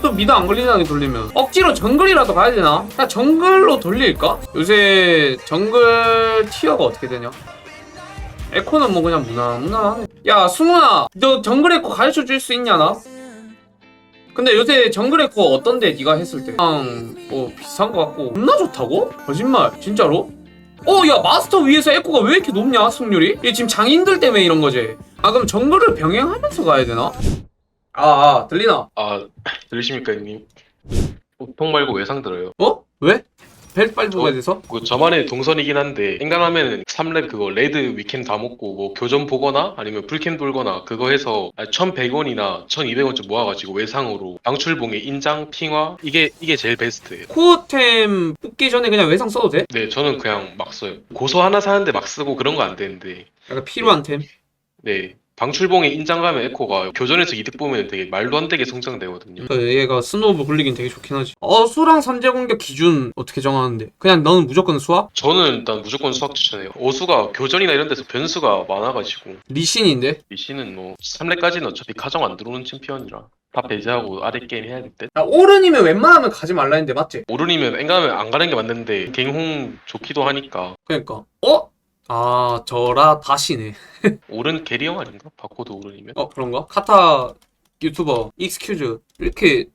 또 미드 안 걸리나게 돌리면 억지로 정글이라도 가야 되나? 그냥 정글로 돌릴까? 요새 정글 티어가 어떻게 되냐? 에코는 뭐 그냥 무난무난하네 야 승훈아 너 정글 에코 가르쳐 줄 수 있냐 나? 근데 요새 정글 에코 어떤데 네가 했을 때 그냥 뭐 비슷한 거 같고 겁나 좋다고? 거짓말 진짜로? 어 야 마스터 위에서 에코가 왜 이렇게 높냐 승률이? 이게 지금 장인들 때문에 이런 거지 아 그럼 정글을 병행하면서 가야 되나? 아, 아 들리나? 아 들리십니까 형님? 보통 말고 외상 들어요. 어? 왜? 벨 빨리 뽑아야 돼서? 그 저만의 동선이긴 한데 인간하면은 3렙 그거 레드 위켄 다 먹고 뭐 교전 보거나 아니면 불캠 돌거나 그거 해서 1100원이나 1200원쯤 모아가지고 외상으로 방출봉에 인장 핑화 이게 이게 제일 베스트예요. 코어템 뽑기 전에 그냥 외상 써도 돼? 네 저는 그냥 막 써요. 고소 하나 사는데 막 쓰고 그런 거 안 되는데 약간 필요한 템? 네 방출봉에 인장 가면 에코가 교전에서 이득 보면 되게 말도 안 되게 성장되거든요. 그 얘가 스노우브 굴리긴 되게 좋긴 하지 어 수랑 선제 공격 기준 어떻게 정하는데? 그냥 너는 무조건 수학? 저는 일단 무조건 수학 추천해요. 어수가 교전이나 이런 데서 변수가 많아가지고 리신인데? 리시는 뭐 3렙까지는 어차피 가정 안 들어오는 챔피언이라 다 배제하고 아래 게임 해야 될 듯. 야 오른이면 웬만하면 가지 말라 했는데 맞지? 오른이면 앵가면 안 가는 게 맞는데 갱홍 좋기도 하니까 그러니까 어? 아 저라 다시네 오른 게리형 아닌가? 바코드 오른이면? 어 그런가? 카타 유튜버 익스큐즈 이렇게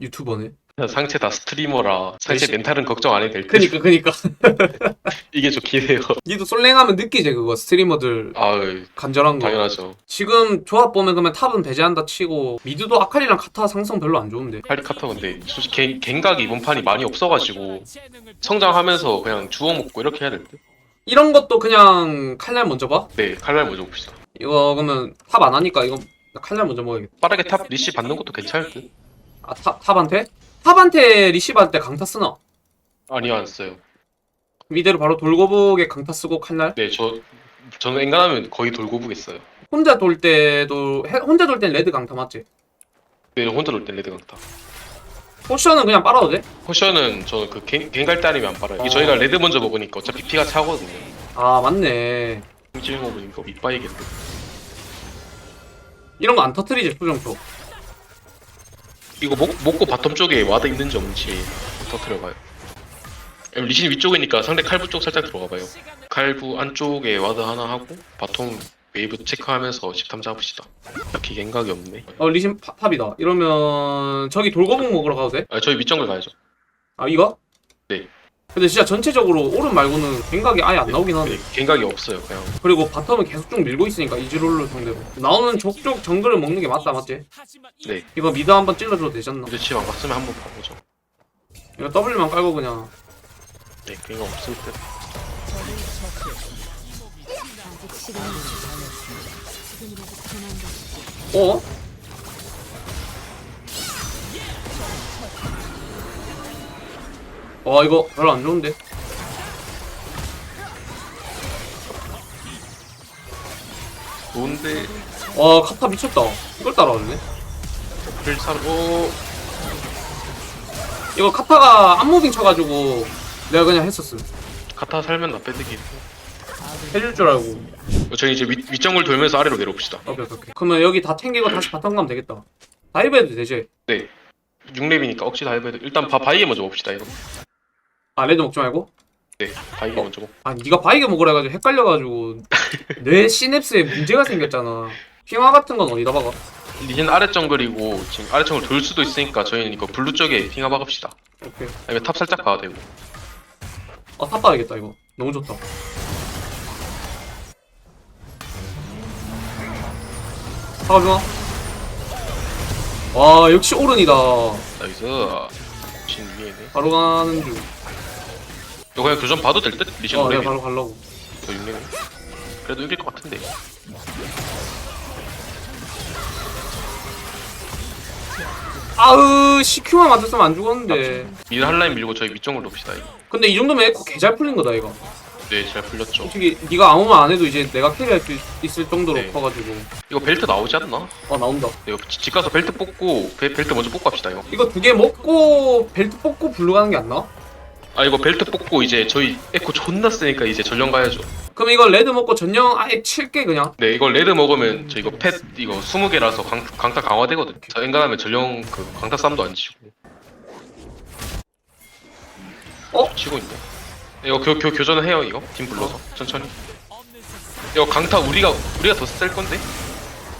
유튜버네 그냥 상체 다 스트리머라 상체 그치. 멘탈은 걱정 안 해도 될 듯. 그니까 그니까 이게 좋긴 해요. 니도 솔랭하면 느끼지 그거 스트리머들 아 간절한 거 당연하죠. 지금 조합 보면 그러면 탑은 배제한다 치고 미드도 아칼리랑 카타 상성 별로 안 좋은데 카리카타 근데 솔직히 갱, 갱각이 이번 판이 많이 없어가지고 성장하면서 그냥 주워 먹고 이렇게 해야 될 듯. 이런 것도 그냥 칼날 먼저 봐? 네 칼날 먼저 봅시다. 이거 그러면 탑 안 하니까 이거 나 칼날 먼저 먹어야겠다 빠르게 탑 리시 받는 것도 괜찮을 듯. 아 탑, 탑한테? 탑한테 리시브 할때 강타 쓰나? 아니요 안 써요. 이대로 바로 돌고북에 강타 쓰고 칼날? 네 저 저는 앵간하면 거의 돌고 보겠어요. 혼자 돌 때도 해- 혼자 돌 땐 레드 강타 맞지? 네 혼자 놀 때 레드 강타. 포션은 그냥 빨아도 돼? 포션은 저는 그 갱갈 때 아니면 안 빨아요. 이게 어. 저희가 레드 먼저 먹으니까 어차피 피가 차거든요. 아 맞네 찜 먹으니까 밑바이겠네. 이런 거 안 터트리지 수정표 이거 먹, 먹고 바텀 쪽에 와드 있는지 없는지 터트려봐요. 리신 위쪽이니까 상대 칼부 쪽 살짝 들어가봐요. 칼부 안쪽에 와드 하나 하고 바텀 웨이브 체크하면서 집탐 잡읍시다. 딱히 갱각이 없네. 어 리신 파- 탑이다 이러면 저기 돌고북 먹으러 가도 돼? 아 저희 밑정글 가야죠. 아 이거? 네. 근데 진짜 전체적으로 오른 말고는 생각이 아예 안 나오긴 하네 네, 갱각이 없어요. 그냥 그리고 바텀은 계속 쭉 밀고 있으니까 이즈롤을 상대로 나오는 족족 정글을 먹는 게 맞다 맞지? 네 이거 미드 한번 찔러줘도 되잖나 이제 집안 갔으면 한번 봐보죠. 이거 W만 깔고 그냥 네 갱각 없을 때. 어? 와 이거 별로 안 좋은데 좋은데 와 카타 미쳤다 이걸 따라왔네 필사로 오 이거 카타가 안무빙 쳐가지고 내가 그냥 했었음 카타 살면 나 빼드기. 해줄 줄 알고 저희 이제 윗, 윗정글 돌면서 아래로 내려옵시다. 오케이 오케이 오케이 그러면 여기 다 탱기고 다시 바텀 가면 되겠다 다이브 해도 되지? 6렙이니까 억지 다 해봐야 돼. 일단 바, 바이게 먼저 봅시다 이거. 아 레드 먹지 말고? 네, 바이게 먼저 먹. 아 네가 바이게 먹으라 해가지고 헷갈려가지고 뇌 시냅스에 문제가 생겼잖아 핑화 같은 건 어디다 박아? 리신 아래 정글이고 지금 아래 정글 돌 수도 있으니까 저희는 이거 블루 쪽에 핑하 박읍시다. 오케이 아니면 탑 살짝 가도 되고. 아 탑 봐야겠다 이거 너무 좋다 사과좋아 와 역시 오른이다 나이스. 진 위에네. 바로 가는 중 이거 그냥 교전 봐도 될 듯? 리신 어, 오래 내가 바로 가려고 저 6렙. 그래도 이길 것 같은데. 아으 CQ만 맞았으면 안 죽었는데 미드 한 라인 밀고 저희 밑정글 봅시다 이거. 근데 이 정도면 에코 개잘 풀린 거다 이거 네, 잘 풀렸죠. 솔직히 네가 아무 말 안 해도 이제 내가 캐리할 수 있 을 정도로 네. 커가지고 이거 벨트 나오지 않나? 어 나온다 이거 집- 집 가서 벨트 뽑고 벨, 벨트 먼저 뽑고 합시다 이거. 이거 두 개 먹고 벨트 뽑고 블루 가는 게 안 나? 아 이거 벨트 뽑고 이제 저희 에코 존나 세니까 이제 전령 가야죠. 그럼 이거 레드 먹고 전령 아예 칠게 그냥. 네 이거 레드 먹으면 저 이거 펫 이거 20개라서 강, 강타 강화되거든 저 엔간하면 전령 그 강타 쌈도 안 치고 어? 치고 있네 이거 교, 교, 교전을 해요 이거 팀 불러서 천천히 이거 강타 우리가 우리가 더셀 건데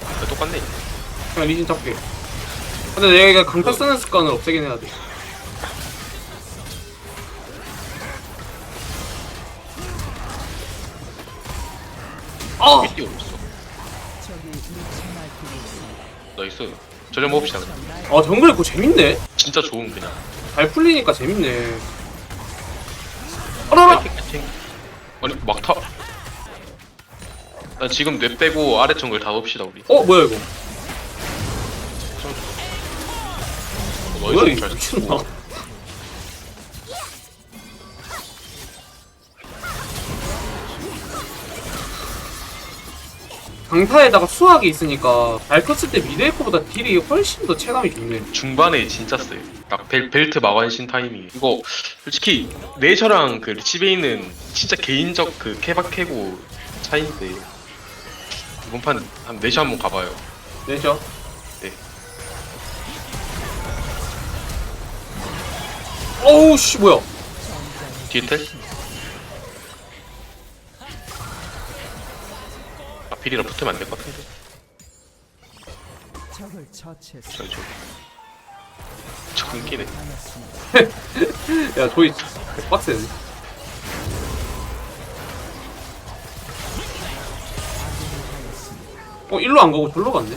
아, 똑같네 그냥 리신 잡게. 근데 내가 이거 강타 쓰는 습관을 없애긴 해야 돼. 아! 삐 뛰어있어 나이스 전령 먹읍시다 그냥 아 정글 있고 재밌네. 진짜 좋은 그냥 잘 풀리니까 재밌네. 어라라! 아니 막타 난 지금 뇌 빼고 아래 정글 다 넣읍시다 우리 어 뭐야 이거? 어, 뭐야 이거 잘 미쳤나? 강타에다가 수학이 있으니까 잘 컸을 때 미드에코보다 딜이 훨씬 더 체감이 좋네. 중반에 진짜 세요. 딱 벨, 벨트 마관신 타이밍. 이거 솔직히 네셔랑 그 리치베이는 진짜 개인적 그 케바케고 차이인데 이번 판한 네셔 한번 가봐요. 되죠? 네. 어우 씨 뭐야? 뒤에 텔? 아필이랑 붙으면 안 될 것 같은데. 적을 처치했습니다. 저 저. 저 끊기네. 야 조이 빡세네. 어 일로 안 가고 절로 갔네.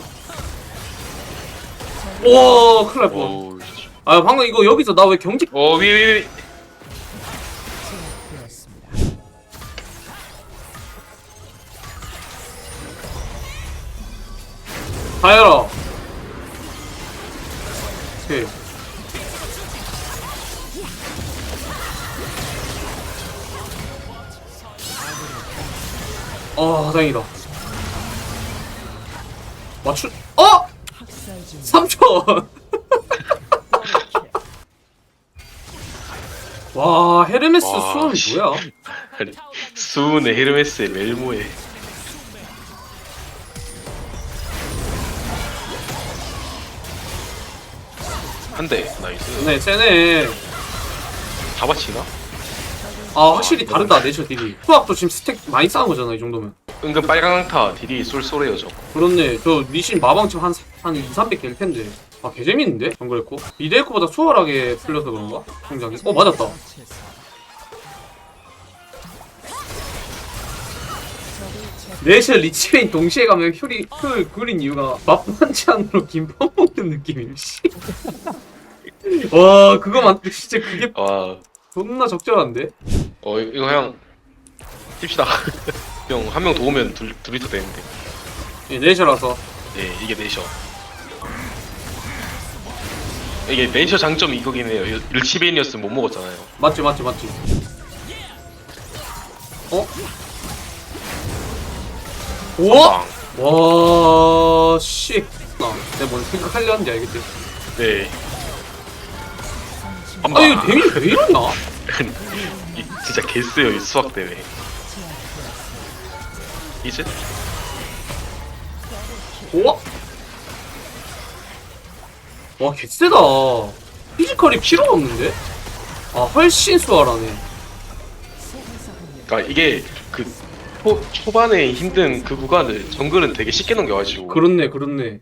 오 큰일 날 뻔. 오. 씨. 아 방금 이거 여기서 나 왜 경직 어 위, 위, 위. 되었습 가여라. 오케이. 아 다행이다. 맞추 어? 학살 중 3초. 와 헤르메스 와, 수험이 씨. 뭐야? 수은의 헤르메스의 멜모에. 한대 나이스. 네 세네. 다 맞히나? 아 확실히 다르다 내셔 딜이. 수학도 지금 스택 많이 쌓은 거잖아 이 정도면. 은근 빨강타 딜이 쏠쏠해요 저. 그렇네. 저 리신 마방쯤 한, 한 2, 300개일 텐데. 아, 개재밌는데? 정글에코? 미드에코보다 수월하게 풀려서 그런가? 성장이. 어, 맞았다. 내셔 리치베인 동시에 가면 효리, 효 그린 이유가 맛반지 안으로 김밥 먹는 느낌임, 씨. 와, 그거 맞, 진짜 그게 아, 존나 적절한데? 어 이- 이거 그냥 찝시다. 형 한 명 도우면 둘 둘이 더 되는데. 예, 내셔라서. 네 이게 네셔. 이게 네셔 장점이 이거긴 해요. 일치베인이었으면 못 먹었잖아요. 맞지, 맞지, 맞지. 어? 우와! 빵. 와, 씨. 나, 내가 뭔 생각하려 하는지 알겠지? 네. 아, 이거 데미지 왜 이러냐? 이, 진짜 개쎄요 이 수학 대회. 이제 우와! 와, 개쎄다. 피지컬이 필요가 없는데? 아, 훨씬 수월하네. 그러니까 이게 그 초, 초반에 힘든 그 구간을 정글은 되게 쉽게 넘겨가지고 그렇네, 그렇네.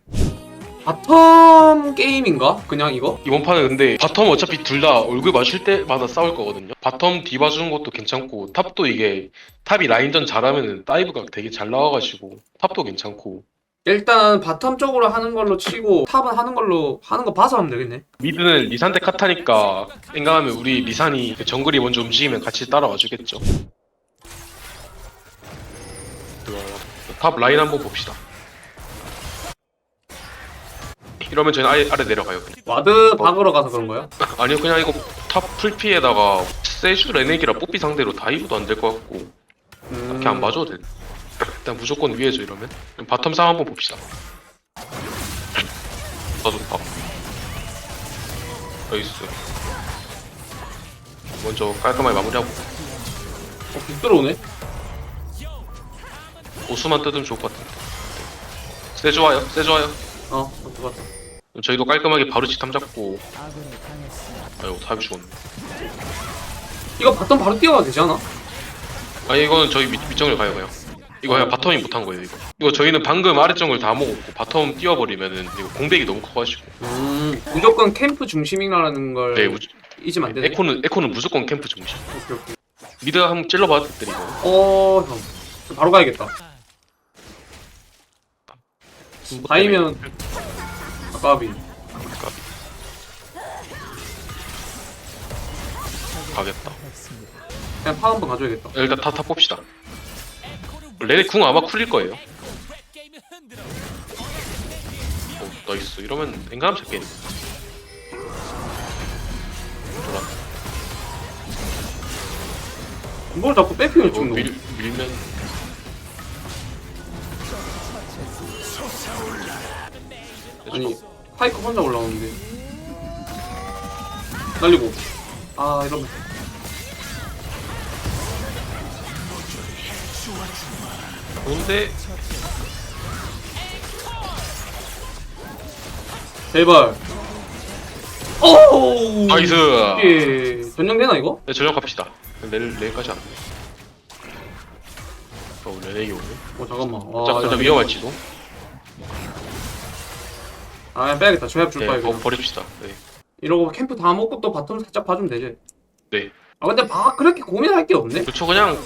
바텀 게임인가? 그냥 이거? 이번 판은 근데 바텀 어차피 둘 다 얼굴 맞출 때마다 싸울 거거든요. 바텀 뒤 봐주는 것도 괜찮고 탑도 이게 탑이 라인전 잘하면은 다이브가 되게 잘 나와가지고 탑도 괜찮고 일단 바텀 쪽으로 하는 걸로 치고 탑은 하는 걸로 하는 거 봐서 하면 되겠네. 미드는 리산테 카타니까 생각하면 우리 리산이 그 정글이 먼저 움직이면 같이 따라와 주겠죠. 탑 라인 한번 봅시다. 이러면 저희는 아래, 아래 내려가요. 와드 박으러 가서 그런 거야? 아니요 그냥 이거 탑 풀피에다가 세슈 레넥이라 뽀삐 상대로 다이브도 안 될 것 같고 음... 이렇게 안 봐줘도 돼. 일단 무조건 위에죠 이러면. 그럼 바텀 상황 한번 봅시다. 나도 봐. 나이스. 먼저 깔끔하게 마무리하고. 어, 빗 들어오네? 오수만 뜯으면 좋을 것 같은데. 세 좋아요, 세 좋아요. 어 맞다 저희도 깔끔하게 바로 지탐 잡고. 아이고 답이 죽었네. 이거 바텀 바로 뛰어가도 되지 않아? 아 이거는 저희 밑, 밑정글 가요 가요. 이거 그냥 바텀이 못한 거예요 이거. 이거 저희는 방금 아래정글 다 먹었고 바텀 뛰어버리면은 이거 공백이 너무 커가지고. 음 무조건 캠프 중심이라는 걸 네, 우- 잊으면 안 되네 에코는 에코는 무조건 캠프 중심. 오케이 오케이 미드 한번 찔러봐 드리고. 어 형. 바로 가야겠다 다이면 아까비 가겠다. 그냥 파 한번 가져야겠다 일단 다, 다 뽑시다. 레네 궁 아마 쿨릴 거예요. 어, 나이스. 이러면 엔간함 잡겠네. 돌아. 뭘 자꾸 백핑을 주는 거 밀, 밀면 아니 파이크 혼자 올라오는데 날리고 아 이러면 좋은데 제발 오 나이스. 이게 전용되나 이거? 네, 전력 갑시다. 내일 내일까지 안 돼. 어, 레넥이 오네. 어 잠깐만 자, 와, 진짜 야, 위험할지도. 아 그냥 빼야겠다 조합 줄 네, 바에 버, 그냥. 버립시다. 네. 이러고 캠프 다 먹고 또 바텀 살짝 봐주면 되지 네. 아 근데 막 그렇게 고민할 게 없네 그렇죠. 그냥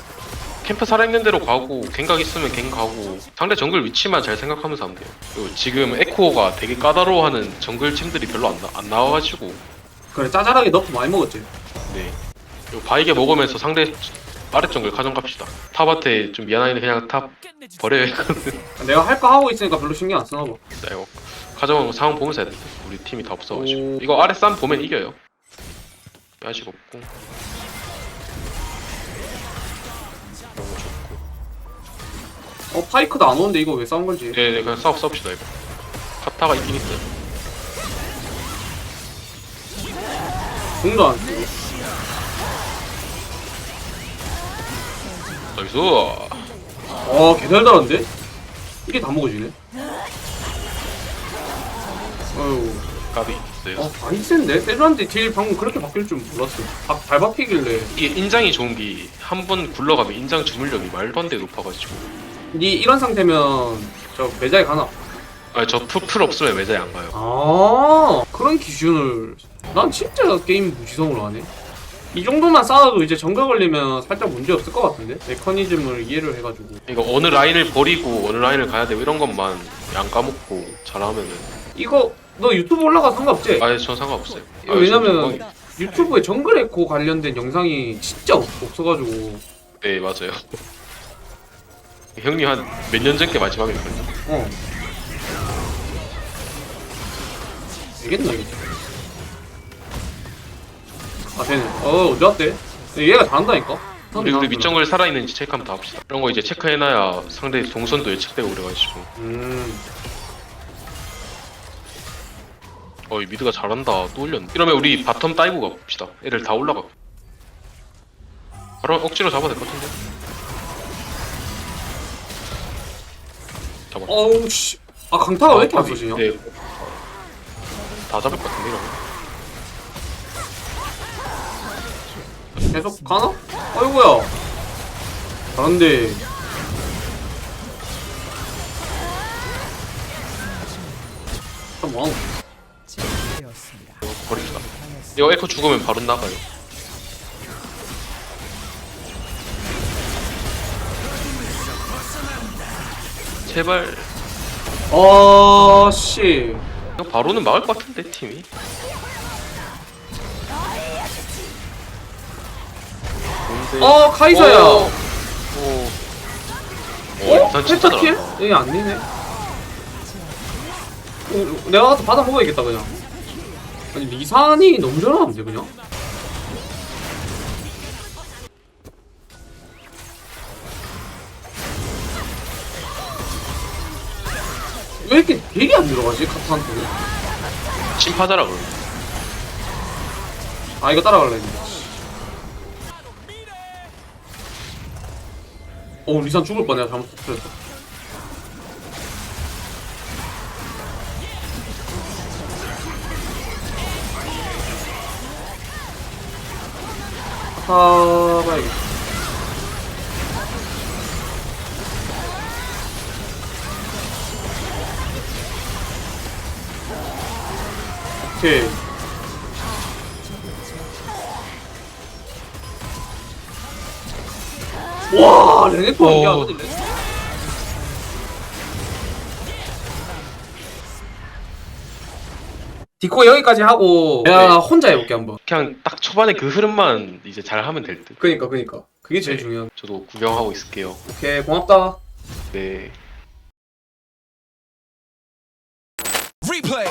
캠프 살아있는 대로 가고 갱각 있으면 갱 가고 상대 정글 위치만 잘 생각하면서 하면 돼요. 그리고 지금 에코가 되게 까다로워하는 정글 팀들이 별로 안, 나, 안 나와가지고 그래 짜잘하게 넣고 많이 먹었지 네. 그리고 바이게 먹으면서 상대 아래 정글 가정 갑시다. 탑한테 좀 미안하긴 그냥 탑 버려야 했거든. 내가 할 거 하고 있으니까 별로 신경 안 쓰나 봐 가정 상황 보면서 해야 돼. 우리 팀이 다 없어가지고. 오. 이거 아래 쌈 보면 이겨요. 야식 없고. 너무 좋고. 어 파이크도 안 오는데 이거 왜 싸운 건지 네네 그냥 싸워 싸웁시다 이거. 카타가 있긴 있어요. 공도 안 쓰고 나이스. 어 개달달한데? 이게 다 먹어지네 어휴 까비. 네. 어 많이 센데? 세주한테 딜 방금 그렇게 바뀔 줄 몰랐어 아, 잘 바뀌길래 이게 인장이 좋은 게 한 번 굴러가면 인장 주물력이 말도 안돼 높아가지고. 니 이런 상태면 저 매장에 가나? 아저 풀 없으면 매장에 안 가요. 아 그런 기준을 난 진짜 게임 무지성으로 하네 이 정도만 쌓아도 이제 정글 걸리면 살짝 문제 없을 것 같은데 메커니즘을 이해를 해가지고 이거 어느 라인을 버리고 어느 라인을 가야 되고 이런 것만 안 까먹고 잘하면은. 이거 너 유튜브 올라가 상관없지? 아예 전 상관없어요. 이거 아예 전 왜냐면 상관이- 유튜브에 정글 에코 관련된 영상이 진짜 없, 없어가지고 네 맞아요. 형님 한 몇 년 전께 마지막일걸요. 어 되겠나 이거 아 되네 어 어디 왔대? 얘가 잘한다니까 우리 우리 밑정글 살아있는지 체크하면 다 합시다. 이런 거 이제 체크해놔야 상대 동선도 예측되고 그래가지고. 음 어, 이 미드가 잘한다. 또 올렸네. 이러면 우리 바텀 다이브 가봅시다. 애들 다 올라가. 바로 억지로 잡아도 될것 같은데? 잡아. 어우 씨 아 강타가 왜 이렇게 안 써지냐? 네. 다 잡을 것 같은데, 이러면. 계속 가나? 어이구야 잘한데 참 뭐하 버립시다. 당했습니다. 이거 에코 죽으면 바로 나가요. 제발. 아씨 이거 바로는 막을 것 같은데, 팀이. 어 카이사야 오. 어? 오. 오, 일단 진짜 펜타킬? 잘한다. 여기 안 되네 어, 내가 가서 받아 먹어야겠다 그냥 아니 리산이 너무 잘하는데 그냥? 왜 이렇게 되게 안 들어가지 카타한테 심파자라 그러네. 아 이거 따라갈라 했는데 어 리산 죽을 뻔 내가 잘못 터뜨렸어 타봐야겠다. 오케이. 와, 레네콘 오. 야, 근데 레- 디코 여기까지 하고 내가 네. 혼자 해볼게 한번. 그냥 딱 초반에 그 흐름만 이제 잘 하면 될 듯. 그니까 그니까 그게 제일 네. 중요한. 저도 구경하고 있을게요. 오케이 고맙다. 네. Replay.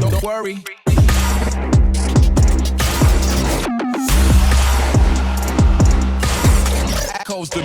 Don't worry. Echoes the